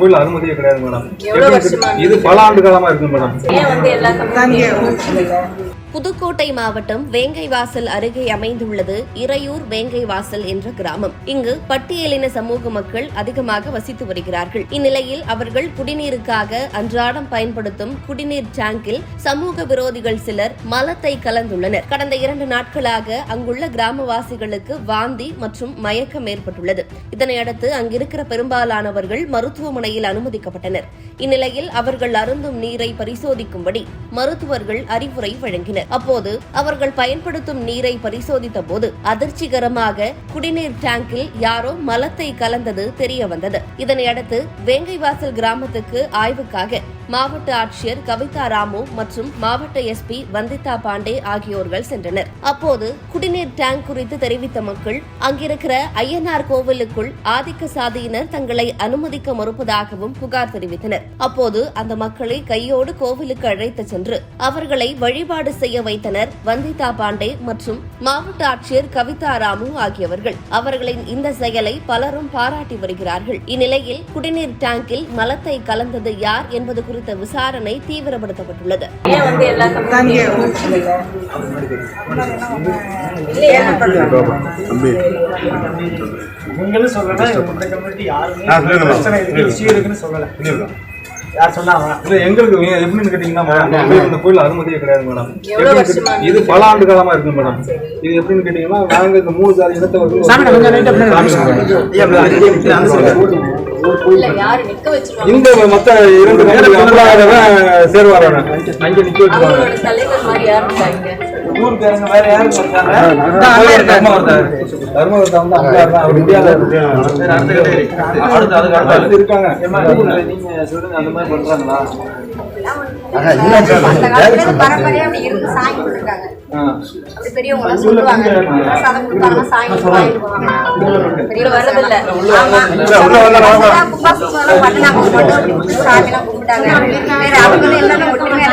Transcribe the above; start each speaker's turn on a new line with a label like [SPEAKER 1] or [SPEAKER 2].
[SPEAKER 1] கோயில் அனுமதியே கிடையாது மேடம்? இது பல ஆண்டு காலமா இருக்கு மேடம்.
[SPEAKER 2] புதுக்கோட்டை மாவட்டம் வேங்கைவாசல் அருகே அமைந்துள்ளது இறையூர் வேங்கைவாசல் என்ற கிராமம். இங்கு பட்டியலின சமூக மக்கள் அதிகமாக வசித்து வருகிறார்கள். இந்நிலையில் அவர்கள் குடிநீருக்காக அன்றாடம் பயன்படுத்தும் குடிநீர் டேங்கில் சமூக விரோதிகள் சிலர் மலத்தை கலந்துள்ளனர். கடந்த இரண்டு நாட்களாக அங்குள்ள கிராமவாசிகளுக்கு வாந்தி மற்றும் மயக்கம் ஏற்பட்டுள்ளது. இதனையடுத்து அங்கிருக்கிற பெரும்பாலானவர்கள் மருத்துவமனையில் அனுமதிக்கப்பட்டனர். இந்நிலையில் அவர்கள் அருந்தும் நீரை பரிசோதிக்கும்படி மருத்துவர்கள் அறிவுரை வழங்கினர். அப்போது அவர்கள் பயன்படுத்தும் நீரை பரிசோதித்த போது அதிர்ச்சிகரமாக குடிநீர் டேங்கில் யாரோ மலத்தை கலந்தது தெரிய வந்தது இதனையடுத்து வேங்கைவாசல் கிராமத்துக்கு ஆய்வுக்காக மாவட்ட ஆட்சியர் கவிதா ராமு மற்றும் மாவட்ட எஸ்பி வந்திதா பாண்டே ஆகியோர்கள் சென்றனர். அப்போது குடிநீர் டேங்க் குறித்து தெரிவித்த மக்கள் அங்கிருக்கிற ஐயனார் கோவிலுக்குள் ஆதிக்க சாதியினர் தங்களை அனுமதிக்க மறுப்பதாகவும் புகார் தெரிவித்தனர். அப்போது அந்த மக்களை கையோடு கோவிலுக்கு அழைத்து சென்று அவர்களை வழிபாடு செய்ய வைத்தனர் வந்திதா பாண்டே மற்றும் மாவட்ட ஆட்சியர் கவிதா ராமு ஆகியவர்கள். அவர்களின் இந்த செயலை பலரும் பாராட்டி வருகிறார்கள். இந்நிலையில் குடிநீர் டேங்கில் மலத்தை கலந்தது யார் என்பது குறித்த விசாரணை தீவிரப்படுத்தப்பட்டுள்ளது.
[SPEAKER 3] நீங்களும் சொல்லல இந்த கம்யூனிட்டி யாருமே. பிரச்சனை இருக்குன்னு சொல்லல. யார் சொன்னாங்க
[SPEAKER 1] இல்ல எங்களுக்கு எப்படின்னு கேட்டீங்கன்னா மேடம் இந்த கோயில் அனுமதியே கிடையாது மேடம் இது பல ஆண்டு காலமா இருக்கு மேடம் இது எப்படின்னு கேட்டீங்கன்னா நாங்க இந்த மூணு ஜாதி இனத்தை வந்து இந்த மத்த இரண்டு சேர்வாரான அங்க நிக்க வச்சிருவாங்க.
[SPEAKER 4] இருக்காங்க?
[SPEAKER 3] நீங்க சொல்லுங்க அந்த மாதிரி பண்றாங்களா?
[SPEAKER 5] பரம்பரையா அப்படி இருந்து சாங்கி கொடுத்துருக்காங்க சொல்லுவாங்க பிரசாதம் கொடுப்பாங்க சாங்கி பெரிய மட்டும் அப்படி கும்பிட்டாங்க. வேற அவங்களும் எல்லாமே ஒற்றுமையா